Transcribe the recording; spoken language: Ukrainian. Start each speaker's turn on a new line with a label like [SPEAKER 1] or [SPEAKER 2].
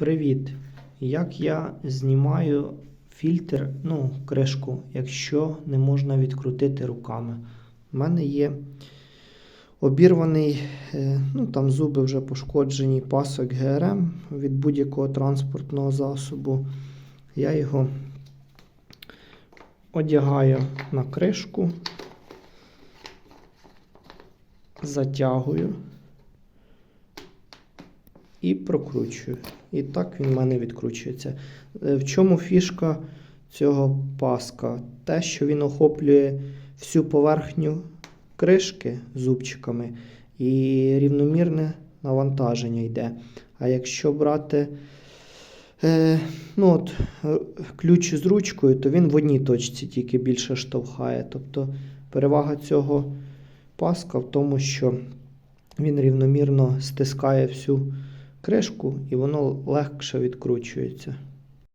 [SPEAKER 1] Привіт! Як я знімаю фільтр, ну, кришку, якщо не можна відкрутити руками? У мене є обірваний, е, ну там зуби вже пошкоджені пасок ГРМ від будь-якого транспортного засобу. Я його одягаю на кришку, затягую і прокручую. І так він в мене відкручується. Е, В чому фішка цього паска? Те, що він охоплює всю поверхню кришки зубчиками і рівномірне навантаження йде. А якщо брати е, ну от, ключ з ручкою, то він в одній точці тільки більше штовхає. Тобто перевага цього паска в тому, що він рівномірно стискає всю кришку і воно легше відкручується.